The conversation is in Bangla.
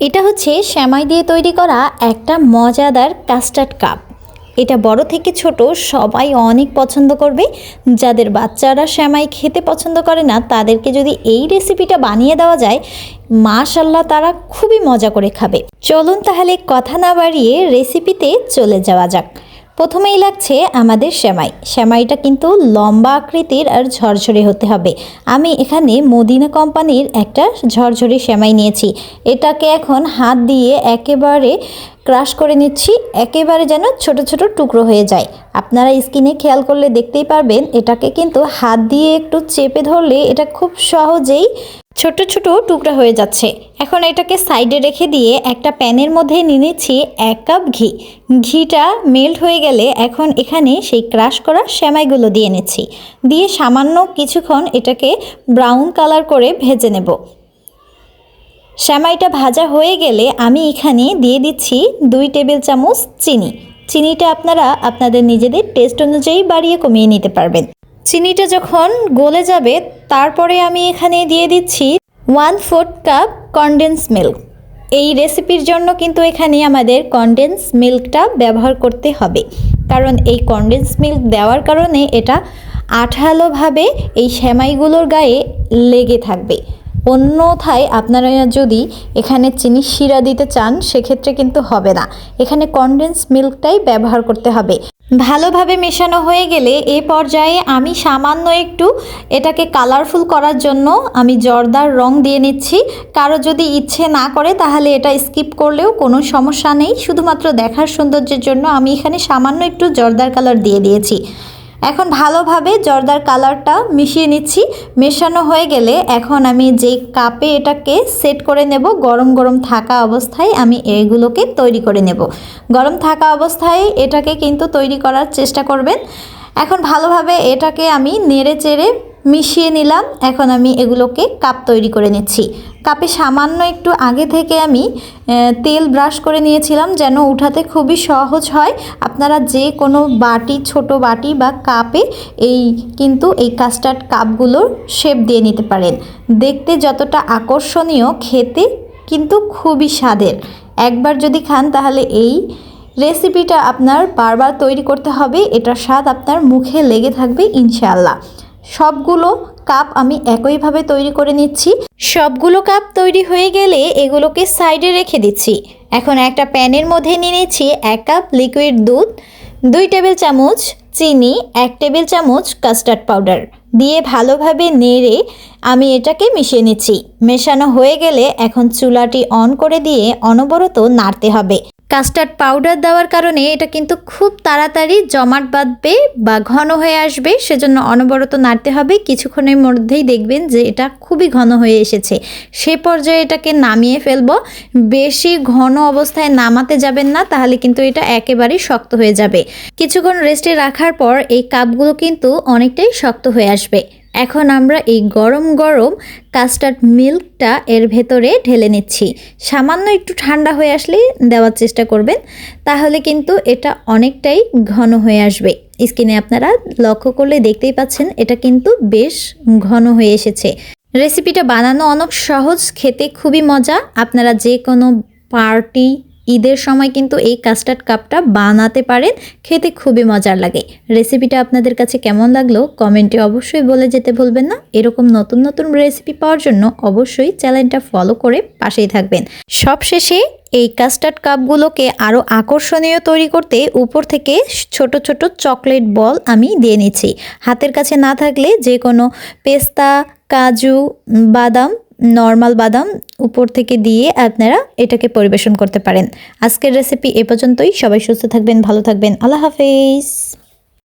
এটা হচ্ছে শ্যামাই দিয়ে তৈরি করা একটা মজাদার কাস্টার্ড কাপ। এটা বড় থেকে ছোট সবাই অনেক পছন্দ করবে। যাদের বাচ্চারা শ্যামাই খেতে পছন্দ করে না, তাদেরকে যদি এই রেসিপিটা বানিয়ে দেওয়া যায় মাশাল্লাহ তারা খুবই মজা করে খাবে। চলুন তাহলে কথা না বাড়িয়ে রেসিপিতে চলে যাওয়া যাক। প্রথমেই লাগছে আমাদের সেমাই সেমাইটা কিন্তু লম্বা আকৃতির আর ঝরঝরে হতে হবে। আমি এখানে মদিনা কোম্পানির একটা ঝরঝরে সেমাই নিয়েছি। এটাকে এখন হাত দিয়ে একেবারে ক্রাশ করে নিচ্ছি, একেবারে যেন ছোট ছোট টুকরো হয়ে যায়। আপনারা স্কিনে খেয়াল করলে দেখতেই পারবেন, এটাকে কিন্তু হাত দিয়ে একটু চেপে ধরলে এটা খুব সহজেই ছোট ছোট টুকরা হয়ে যাচ্ছে। এখন এটাকে সাইডে রেখে দিয়ে একটা প্যানের মধ্যে নিয়ে নিচ্ছি এক কাপ ঘি। ঘিটা মেল্ট হয়ে গেলে এখন এখানে সেই ক্রাশ করা সেমাইগুলো দিয়ে নিচ্ছি। দিয়ে সামান্য কিছুক্ষণ এটাকে ব্রাউন কালার করে ভেজে নেব। সেমাইটা ভাজা হয়ে গেলে আমি এখানে দিয়ে দিচ্ছি দুই টেবিল চামচ চিনি। চিনিটা আপনারা আপনাদের নিজেদের টেস্ট অনুযায়ী বাড়িয়ে কমিয়ে নিতে পারবেন। চিনিটা যখন গলে যাবে, তারপরে আমি এখানে দিয়ে দিচ্ছি one fourth cup condense milk এই রেসিপির জন্য কিন্তু এখানে আমাদের কনডেন্স মিল্কটা ব্যবহার করতে হবে। কারণ এই কনডেন্স মিল্ক দেওয়ার কারণে এটা আঠালোভাবে এই সেমাইগুলোর গায়ে লেগে থাকবে। অন্যথায় আপনারা যদি এখানে চিনি শিরা দিতে চান, সেক্ষেত্রে কিন্তু হবে না। এখানে কনডেন্স মিল্কটাই ব্যবহার করতে হবে। ভালোভাবে মেশানো হয়ে গেলে এ পর্যায়ে আমি সামান্য একটু এটাকে কালারফুল করার জন্য আমি জর্দার রং দিয়ে নিচ্ছি। কারও যদি ইচ্ছে না করে তাহলে এটা স্কিপ করলেও কোনো সমস্যা নেই। শুধুমাত্র দেখার সৌন্দর্যের জন্য আমি এখানে সামান্য একটু জর্দার কালার দিয়ে দিয়েছি। এখন ভালোভাবে জর্দার কালারটা মিশিয়ে নিচ্ছি। মেশানো হয়ে গেলে এখন আমি যেই কাপে এটাকে সেট করে নেব, গরম গরম থাকা অবস্থায় আমি এগুলোকে তৈরি করে নেব। গরম থাকা অবস্থায় এটাকে কিন্তু তৈরি করার চেষ্টা করবেন। এখন ভালোভাবে এটাকে আমি নেড়ে চেড়ে মিশিয়ে নিলাম। এখন আমি এগুলোকে কাপ তৈরি করে নিচ্ছি। কাপে সামান্য একটু আগে থেকে আমি তেল ব্রাশ করে নিয়েছিলাম যেন উঠাতে খুবই সহজ হয়। আপনারা যে কোনো বাটি, ছোট বাটি বা কাপে এই কিন্তু এই কাস্টার্ড কাপগুলোর শেপ দিয়ে নিতে পারেন। দেখতে যতটা আকর্ষণীয়, খেতে কিন্তু খুবই স্বাদের। একবার যদি খান তাহলে এই রেসিপিটা আপনার বারবার তৈরি করতে হবে। এটার স্বাদ আপনার মুখে লেগে থাকবে ইনশাআল্লাহ। সবগুলো কাপ আমি একইভাবে তৈরি করে নিচ্ছি। সবগুলো কাপ তৈরি হয়ে গেলে এগুলোকে সাইডে রেখে দিচ্ছি। এখন একটা প্যানের মধ্যে নিয়ে নিচ্ছি এক কাপ লিকুইড দুধ, দুই টেবিল চামচ চিনি, এক টেবিল চামচ কাস্টার্ড পাউডার। দিয়ে ভালোভাবে নেড়ে আমি এটাকে মিশিয়ে নিচ্ছি। মেশানো হয়ে গেলে এখন চুলাটি অন করে দিয়ে অনবরত নাড়তে হবে। কাস্টার্ড পাউডার দেওয়ার কারণে এটা কিন্তু খুব তাড়াতাড়ি জমাট বাঁধবে বা ঘন হয়ে আসবে। সেজন্য অনবরত নাড়তে হবে। কিছুক্ষণের মধ্যেই দেখবেন যে এটা খুবই ঘন হয়ে এসেছে। সে পর্যায়ে এটাকে নামিয়ে ফেলব। বেশি ঘন অবস্থায় নামাতে যাবেন না, তাহলে কিন্তু এটা একেবারেই শক্ত হয়ে যাবে। কিছুক্ষণ রেস্টে রাখার পর এই কাপগুলো কিন্তু অনেকটাই শক্ত হয়ে আসবে। এখন আমরা এই গরম গরম কাস্টার্ড মিল্কটা এর ভেতরে ঢেলে নিচ্ছি। সামান্য একটু ঠান্ডা হয়ে আসলে দেওয়ার চেষ্টা করবেন, তাহলে কিন্তু এটা অনেকটাই ঘন হয়ে আসবে। স্কিনে আপনারা লক্ষ্য করলে দেখতেই পাচ্ছেন, এটা কিন্তু বেশ ঘন হয়ে এসেছে। রেসিপিটা বানানো অনেক সহজ, খেতে খুবই মজা। আপনারা যে কোনো পার্টি ঈদের সময় কিন্তু এই কাস্টার্ড কাপটা বানাতে পারেন। খেতে খুবই মজার লাগে। রেসিপিটা আপনাদের কাছে কেমন লাগল? কমেন্টে অবশ্যই বলে যেতে ভুলবেন না। এরকম নতুন নতুন রেসিপি পাওয়ার জন্য অবশ্যই চ্যানেলটা ফলো করে পাশেই থাকবেন। সবশেষে এই কাস্টার্ড কাপগুলোকে আরও আকর্ষণীয় তৈরি করতে উপর থেকে ছোট ছোট চকলেট বল আমি দিয়ে নিচ্ছি। হাতের কাছে না থাকলে যে কোনো পেস্তা, কাজু, বাদাম নর্মাল বাদাম উপর থেকে দিয়ে আপনারা এটাকে পরিবেশন করতে পারেন। আজকের রেসিপি এ পর্যন্তই। সবাই সুস্থ থাকবেন, ভালো থাকবেন। আল্লাহ হাফেজ।